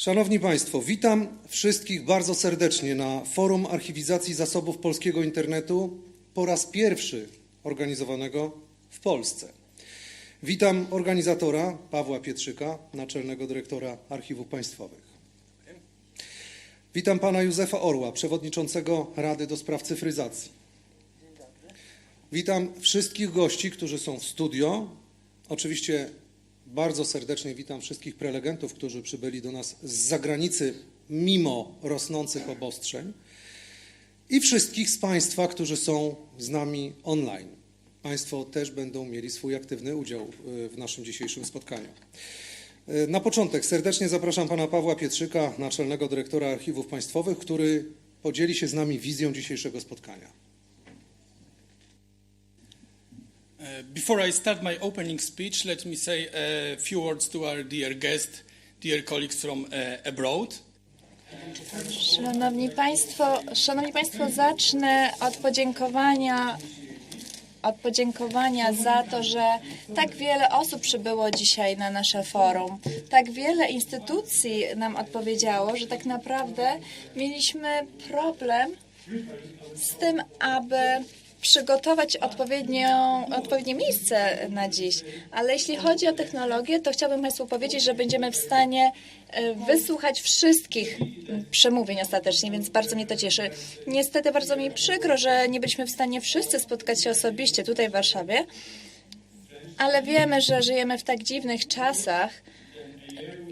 Szanowni Państwo, witam wszystkich bardzo serdecznie na Forum Archiwizacji Zasobów Polskiego Internetu po raz pierwszy organizowanego w Polsce. Witam organizatora Pawła Pietrzyka, naczelnego dyrektora Archiwów Państwowych. Witam pana Józefa Orła, przewodniczącego Rady do Spraw Cyfryzacji. Witam wszystkich gości, którzy są w studio. Oczywiście bardzo serdecznie witam wszystkich prelegentów, którzy przybyli do nas z zagranicy mimo rosnących obostrzeń i wszystkich z Państwa, którzy są z nami online. Państwo też będą mieli swój aktywny udział y, w naszym dzisiejszym spotkaniu. Y, Na początek serdecznie zapraszam pana Pawła Pietrzyka, naczelnego dyrektora Archiwów Państwowych, który podzieli się z nami wizją dzisiejszego spotkania. Uh, Before I start my opening speech, let me say a few words to our dear guest, dear colleagues from uh, abroad. Szanowni Państwo, Szanowni Państwo, zacznę od podziękowania, od podziękowania za to, że tak wiele osób przybyło dzisiaj na nasze forum. Tak wiele instytucji nam odpowiedziało, że tak naprawdę mieliśmy problem z tym, aby przygotować odpowiednie miejsce na dziś. Ale jeśli chodzi o technologię, to chciałbym Państwu powiedzieć, że będziemy w stanie e, wysłuchać wszystkich przemówień ostatecznie, więc bardzo mnie to cieszy. Niestety bardzo mi przykro, że nie byliśmy w stanie wszyscy spotkać się osobiście tutaj w Warszawie, ale wiemy, że żyjemy w tak dziwnych czasach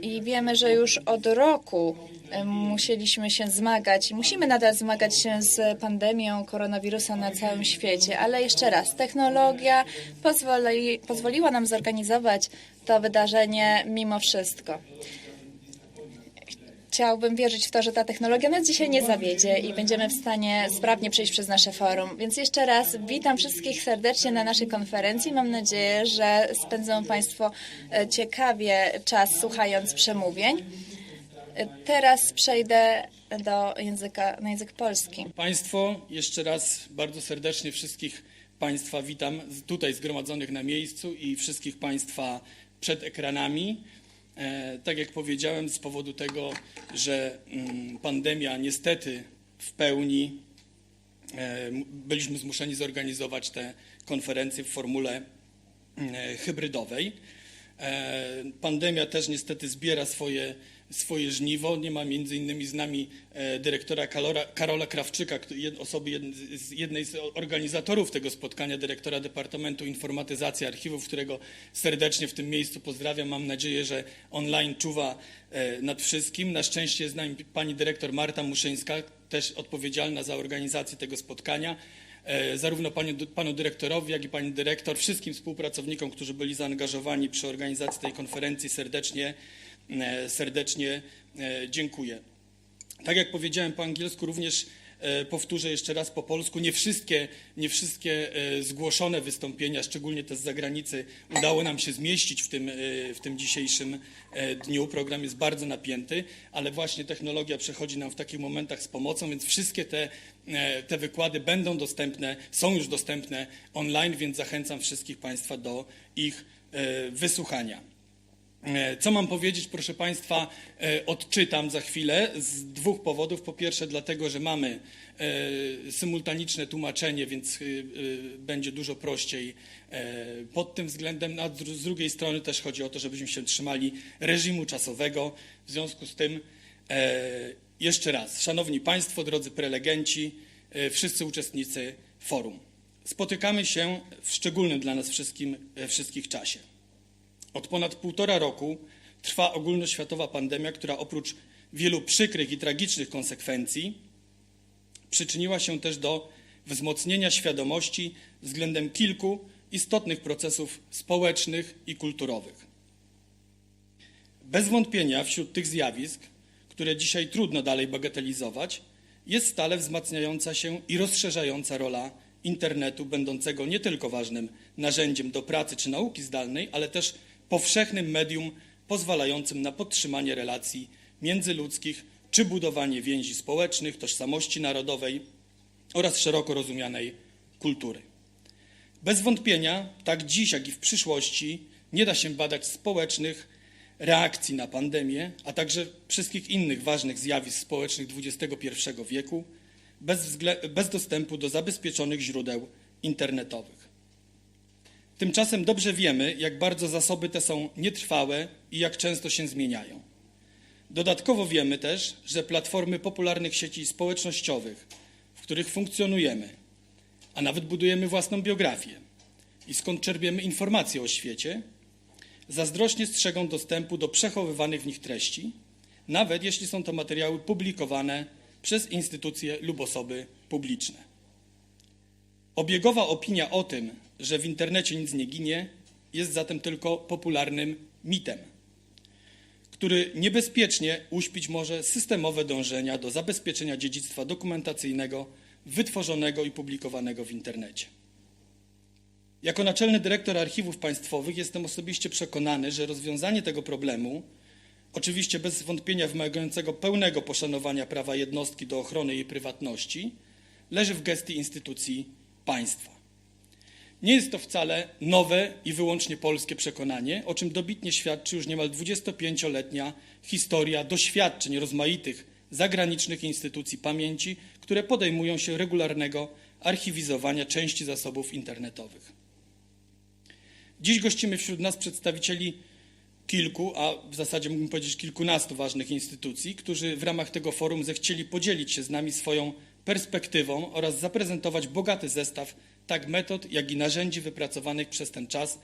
i wiemy, że już od roku musieliśmy się zmagać i musimy nadal zmagać się z pandemią koronawirusa na całym świecie. Ale jeszcze raz, technologia pozwoli, pozwoliła nam zorganizować to wydarzenie mimo wszystko. Chciałbym wierzyć w to, że ta technologia nas dzisiaj nie zawiedzie i będziemy w stanie sprawnie przejść przez nasze forum. Więc jeszcze raz witam wszystkich serdecznie na naszej konferencji. Mam nadzieję, że spędzą Państwo e, ciekawie czas słuchając przemówień. E, Teraz przejdę do języka, na język polski. Państwo, jeszcze raz bardzo serdecznie wszystkich Państwa witam tutaj zgromadzonych na miejscu i wszystkich Państwa przed ekranami. E, tak jak powiedziałem, z powodu tego, że mm, pandemia niestety w pełni e, byliśmy zmuszeni zorganizować te konferencje w formule e, hybrydowej. Pandemia też niestety zbiera swoje, swoje żniwo. Nie ma między innymi z nami e, dyrektora Karola Krawczyka, osoby z jednej z organizatorów tego spotkania, dyrektora Departamentu Informatyzacji Archiwów, którego serdecznie w tym miejscu pozdrawiam. Mam nadzieję, że online czuwa e, nad wszystkim. Na szczęście jest z nami pani dyrektor Marta Muszyńska, też odpowiedzialna za organizację tego spotkania. E, zarówno panu, panu dyrektorowi, jak i pani dyrektor, wszystkim współpracownikom, którzy byli zaangażowani przy organizacji tej konferencji serdecznie, serdecznie e, dziękuję. Tak jak powiedziałem po angielsku, również e, powtórzę jeszcze raz po polsku. Nie wszystkie, nie wszystkie e, zgłoszone wystąpienia, szczególnie te z zagranicy, udało nam się zmieścić w tym, e, w tym dzisiejszym e, dniu. Program jest bardzo napięty, ale właśnie technologia przechodzi nam w takich momentach z pomocą, więc wszystkie te, e, te wykłady będą dostępne, są już dostępne online, więc zachęcam wszystkich Państwa do ich e, wysłuchania. E, Co mam powiedzieć, proszę Państwa, e, odczytam za chwilę z dwóch powodów. Po pierwsze, dlatego, że mamy e, symultaniczne tłumaczenie, więc będzie dużo prościej pod tym względem. A z drugiej strony też chodzi o to, żebyśmy się trzymali reżimu czasowego. W związku z tym, jeszcze raz, Szanowni Państwo, drodzy prelegenci, wszyscy uczestnicy forum. Spotykamy się w szczególnym dla nas wszystkim, wszystkich czasie. Od ponad półtora roku trwa ogólnoświatowa pandemia, która oprócz wielu przykrych i tragicznych konsekwencji przyczyniła się też do wzmocnienia świadomości względem kilku istotnych procesów społecznych i kulturowych. Bez wątpienia wśród tych zjawisk, które dzisiaj trudno dalej bagatelizować, jest stale wzmacniająca się i rozszerzająca rola internetu, będącego nie tylko ważnym narzędziem do pracy czy nauki zdalnej, ale też powszechnym medium pozwalającym na podtrzymanie relacji międzyludzkich czy budowanie więzi społecznych, tożsamości narodowej oraz szeroko rozumianej kultury. Bez wątpienia, tak dziś, jak i w przyszłości, nie da się badać społecznych reakcji na pandemię, a także wszystkich innych ważnych zjawisk społecznych XXI wieku bez, bez dostępu do zabezpieczonych źródeł internetowych. Tymczasem dobrze wiemy, jak bardzo zasoby te są nietrwałe i jak często się zmieniają. Dodatkowo wiemy też, że platformy popularnych sieci społecznościowych, w których funkcjonujemy, a nawet budujemy własną biografię i skąd czerpiemy informacje o świecie, zazdrośnie strzegą dostępu do przechowywanych w nich treści, nawet jeśli są to materiały publikowane przez instytucje lub osoby publiczne. Obiegowa opinia o tym, że w internecie nic nie ginie, jest zatem tylko popularnym mitem, który niebezpiecznie uśpić może systemowe dążenia do zabezpieczenia dziedzictwa dokumentacyjnego wytworzonego i publikowanego w internecie. Jako naczelny dyrektor archiwów państwowych jestem osobiście przekonany, że rozwiązanie tego problemu, oczywiście bez wątpienia wymagającego pełnego poszanowania prawa jednostki do ochrony jej prywatności, leży w gestii instytucji państwa. Nie jest to wcale nowe i wyłącznie polskie przekonanie, o czym dobitnie świadczy już niemal 25-letnia historia doświadczeń rozmaitych zagranicznych instytucji pamięci, które podejmują się regularnego archiwizowania części zasobów internetowych. Dziś gościmy wśród nas przedstawicieli kilku, a w zasadzie mógłbym powiedzieć kilkunastu ważnych instytucji, którzy w ramach tego forum zechcieli podzielić się z nami swoją perspektywą oraz zaprezentować bogaty zestaw tak metod, jak i narzędzi wypracowanych przez ten czas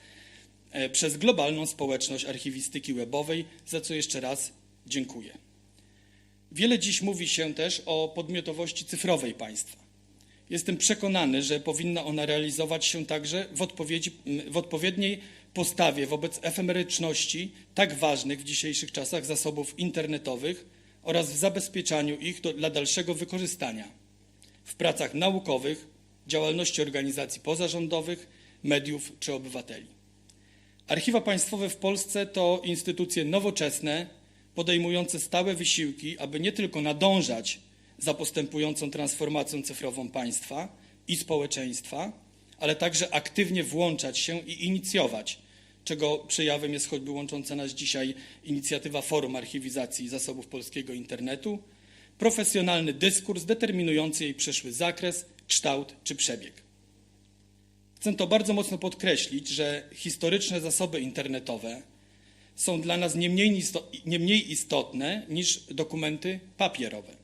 e, przez globalną społeczność archiwistyki webowej, za co jeszcze raz dziękuję. Wiele dziś mówi się też o podmiotowości cyfrowej państwa. Jestem przekonany, że powinna ona realizować się także w, w odpowiedniej postawie wobec efemeryczności tak ważnych w dzisiejszych czasach zasobów internetowych oraz w zabezpieczaniu ich do, dla dalszego wykorzystania w pracach naukowych, działalności organizacji pozarządowych, mediów czy obywateli. Archiwa państwowe w Polsce to instytucje nowoczesne, podejmujące stałe wysiłki, aby nie tylko nadążać za postępującą transformacją cyfrową państwa i społeczeństwa, ale także aktywnie włączać się i inicjować, czego przejawem jest choćby łącząca nas dzisiaj inicjatywa Forum Archiwizacji Zasobów Polskiego Internetu, profesjonalny dyskurs determinujący jej przyszły zakres, kształt czy przebieg. Chcę to bardzo mocno podkreślić, że historyczne zasoby internetowe są dla nas nie mniej, nie mniej istotne niż dokumenty papierowe,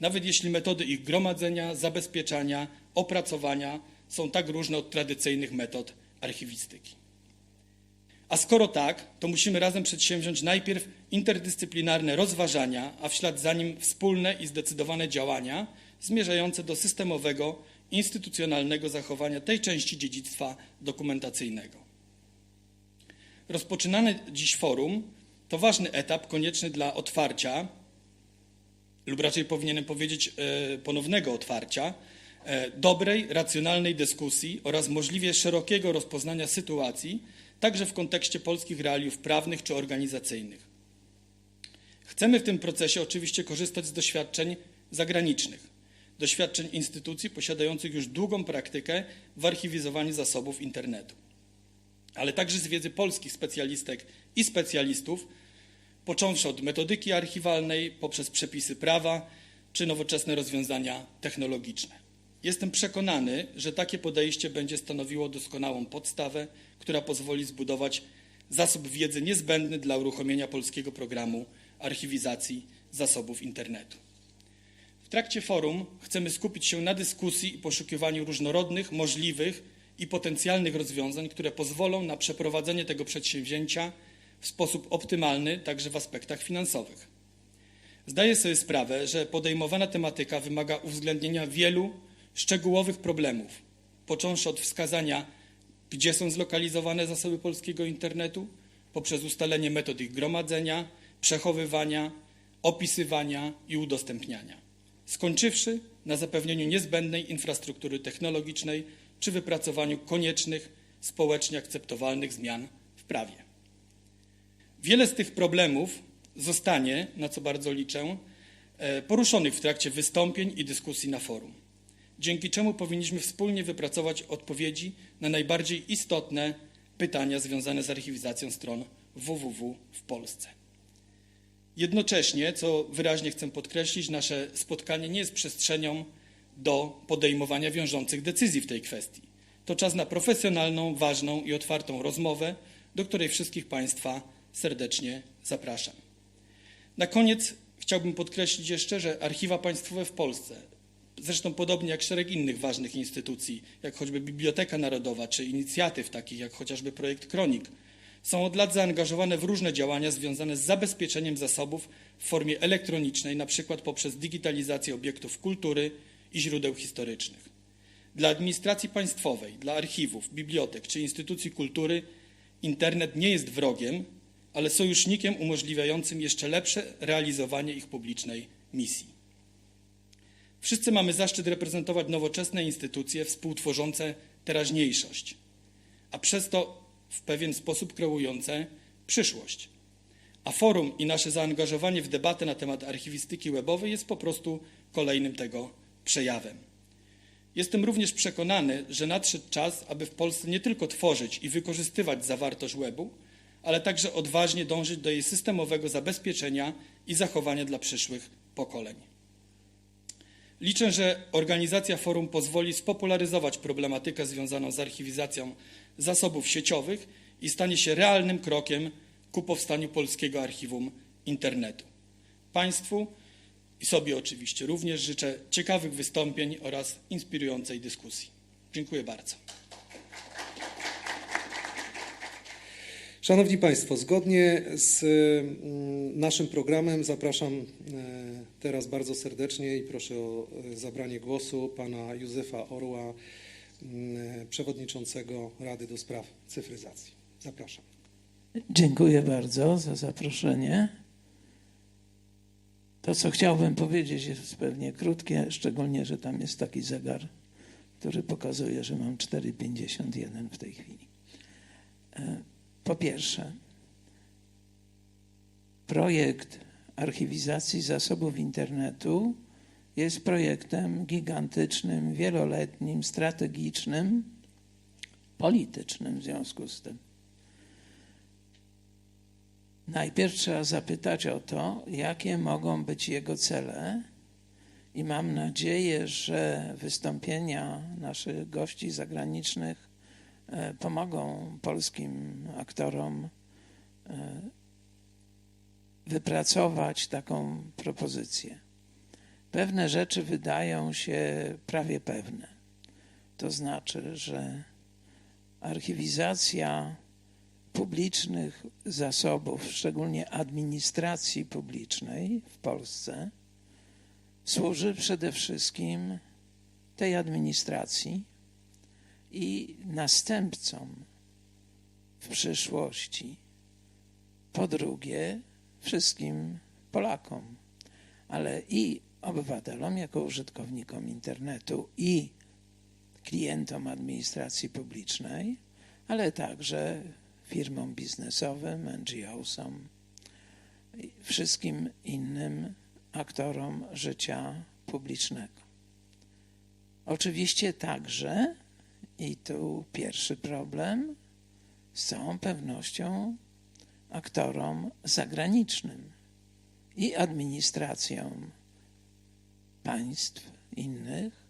nawet jeśli metody ich gromadzenia, zabezpieczania, opracowania są tak różne od tradycyjnych metod archiwistyki. A skoro tak, to musimy razem przedsięwziąć najpierw interdyscyplinarne rozważania, a w ślad za nim wspólne i zdecydowane działania zmierzające do systemowego, instytucjonalnego zachowania tej części dziedzictwa dokumentacyjnego. Rozpoczynane dziś forum to ważny etap konieczny dla otwarcia, lub raczej powinienem powiedzieć e, ponownego otwarcia, e, dobrej, racjonalnej dyskusji oraz możliwie szerokiego rozpoznania sytuacji, także w kontekście polskich realiów prawnych czy organizacyjnych. Chcemy w tym procesie oczywiście korzystać z doświadczeń zagranicznych, doświadczeń instytucji posiadających już długą praktykę w archiwizowaniu zasobów internetu, ale także z wiedzy polskich specjalistek i specjalistów, począwszy od metodyki archiwalnej, poprzez przepisy prawa czy nowoczesne rozwiązania technologiczne. Jestem przekonany, że takie podejście będzie stanowiło doskonałą podstawę, która pozwoli zbudować zasób wiedzy niezbędny dla uruchomienia polskiego programu archiwizacji zasobów internetu. W trakcie forum chcemy skupić się na dyskusji i poszukiwaniu różnorodnych, możliwych i potencjalnych rozwiązań, które pozwolą na przeprowadzenie tego przedsięwzięcia w sposób optymalny, także w aspektach finansowych. Zdaję sobie sprawę, że podejmowana tematyka wymaga uwzględnienia wielu szczegółowych problemów, począwszy od wskazania, gdzie są zlokalizowane zasoby polskiego internetu, poprzez ustalenie metod ich gromadzenia, przechowywania, opisywania i udostępniania, skończywszy na zapewnieniu niezbędnej infrastruktury technologicznej czy wypracowaniu koniecznych, społecznie akceptowalnych zmian w prawie. Wiele z tych problemów zostanie, na co bardzo liczę, e, poruszonych w trakcie wystąpień i dyskusji na forum, dzięki czemu powinniśmy wspólnie wypracować odpowiedzi na najbardziej istotne pytania związane z archiwizacją stron www w Polsce. Jednocześnie, co wyraźnie chcę podkreślić, nasze spotkanie nie jest przestrzenią do podejmowania wiążących decyzji w tej kwestii. To czas na profesjonalną, ważną i otwartą rozmowę, do której wszystkich Państwa serdecznie zapraszam. Na koniec chciałbym podkreślić jeszcze, że archiwa państwowe w Polsce, zresztą podobnie jak szereg innych ważnych instytucji, jak choćby Biblioteka Narodowa czy inicjatyw takich jak chociażby projekt Kronik, są od lat zaangażowane w różne działania związane z zabezpieczeniem zasobów w formie elektronicznej, przykład poprzez digitalizację obiektów kultury i źródeł historycznych. Dla administracji państwowej, dla archiwów, bibliotek czy instytucji kultury internet nie jest wrogiem, ale sojusznikiem umożliwiającym jeszcze lepsze realizowanie ich publicznej misji. Wszyscy mamy zaszczyt reprezentować nowoczesne instytucje współtworzące teraźniejszość, a przez to w pewien sposób kreujące przyszłość. A forum i nasze zaangażowanie w debatę na temat archiwistyki webowej jest po prostu kolejnym tego przejawem. Jestem również przekonany, że nadszedł czas, aby w Polsce nie tylko tworzyć i wykorzystywać zawartość webu, ale także odważnie dążyć do jej systemowego zabezpieczenia i zachowania dla przyszłych pokoleń. Liczę, że organizacja forum pozwoli spopularyzować problematykę związaną z archiwizacją zasobów sieciowych i stanie się realnym krokiem ku powstaniu polskiego archiwum internetu. Państwu i sobie oczywiście również życzę ciekawych wystąpień oraz inspirującej dyskusji. Dziękuję bardzo. Szanowni Państwo, zgodnie z mm, naszym programem zapraszam e, teraz bardzo serdecznie i proszę o e, zabranie głosu pana Józefa Orła, mm, przewodniczącego Rady do Spraw Cyfryzacji. Zapraszam. Dziękuję bardzo za zaproszenie. To, co chciałbym powiedzieć, jest pewnie krótkie, szczególnie, że tam jest taki zegar, który pokazuje, że mam 4,51 w tej chwili. Po pierwsze, projekt archiwizacji zasobów internetu jest projektem gigantycznym, wieloletnim, strategicznym, politycznym w związku z tym. Najpierw trzeba zapytać o to, jakie mogą być jego cele, i mam nadzieję, że wystąpienia naszych gości zagranicznych pomogą polskim aktorom e, wypracować taką propozycję. Pewne rzeczy wydają się prawie pewne. To znaczy, że archiwizacja publicznych zasobów, szczególnie administracji publicznej w Polsce, służy przede wszystkim tej administracji i następcom w przyszłości. Po drugie, wszystkim Polakom, ale i obywatelom jako użytkownikom internetu i klientom administracji publicznej, ale także firmom biznesowym, NGO-som wszystkim innym aktorom życia publicznego. Oczywiście także, i tu pierwszy problem, z całą pewnością aktorom zagranicznym i administracjom państw innych,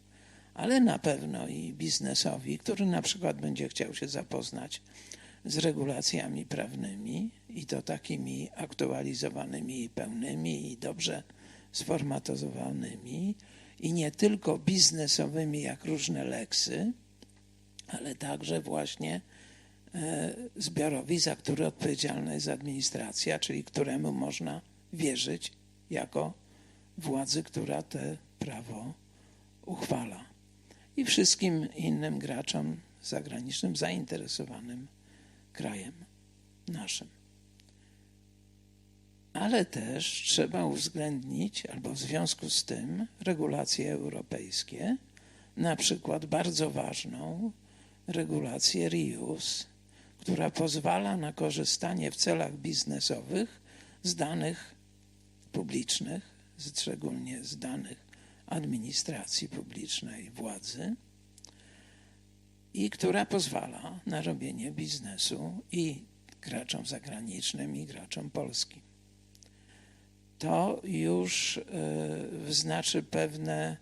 ale na pewno i biznesowi, który na przykład będzie chciał się zapoznać z regulacjami prawnymi i to takimi aktualizowanymi i pełnymi i dobrze sformatyzowanymi i nie tylko biznesowymi jak różne leksy, ale także właśnie e, zbiorowi, za który odpowiedzialna jest administracja, czyli któremu można wierzyć jako władzy, która te prawo uchwala. I wszystkim innym graczom zagranicznym zainteresowanym krajem naszym. Ale też trzeba uwzględnić, albo w związku z tym, regulacje europejskie, na przykład bardzo ważną regulację RIUS, która pozwala na korzystanie w celach biznesowych z danych publicznych, szczególnie z danych administracji publicznej, władzy i która pozwala na robienie biznesu i graczom zagranicznym i graczom polskim. To już y, wyznaczy pewne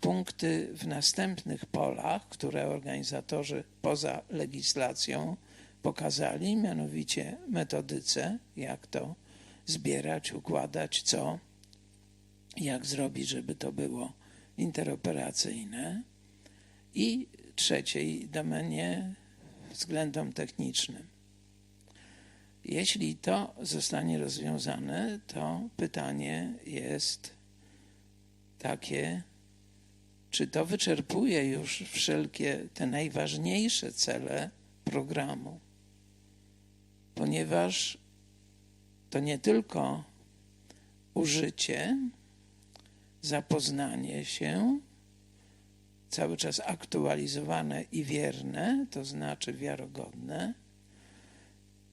punkty w następnych polach, które organizatorzy poza legislacją pokazali, mianowicie metodyce, jak to zbierać, układać, co, jak zrobić, żeby to było interoperacyjne. I trzeciej domenie względom technicznym. Jeśli to zostanie rozwiązane, to pytanie jest takie, czy to wyczerpuje już wszelkie te najważniejsze cele programu? Ponieważ to nie tylko użycie, zapoznanie się, cały czas aktualizowane i wierne, to znaczy wiarygodne,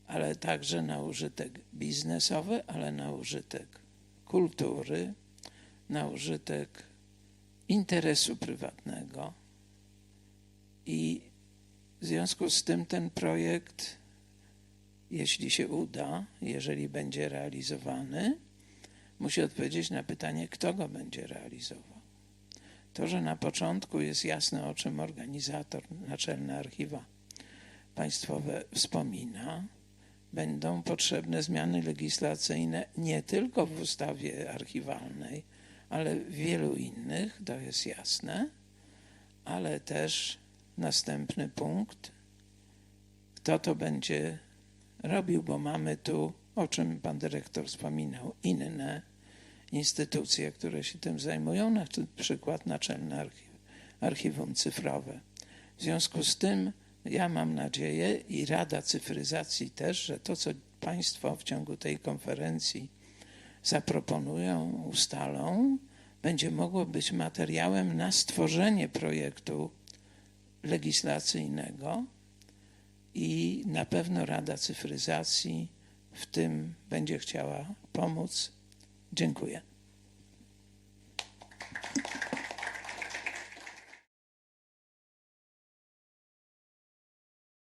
ale także na użytek biznesowy, ale na użytek kultury, na użytek interesu prywatnego. I w związku z tym ten projekt, jeśli się uda, jeżeli będzie realizowany, musi odpowiedzieć na pytanie, kto go będzie realizował. To, że na początku jest jasne, o czym organizator, naczelne archiwa państwowe wspomina, będą potrzebne zmiany legislacyjne nie tylko w ustawie archiwalnej, ale wielu innych, to jest jasne, ale też następny punkt, kto to będzie robił, bo mamy tu, o czym pan dyrektor wspominał, inne instytucje, które się tym zajmują, na przykład Naczelne Archiw, Archiwum Cyfrowe. W związku z tym ja mam nadzieję i Rada Cyfryzacji też, że to, co Państwo w ciągu tej konferencji zaproponują, ustalą, będzie mogło być materiałem na stworzenie projektu legislacyjnego i na pewno Rada Cyfryzacji w tym będzie chciała pomóc. Dziękuję.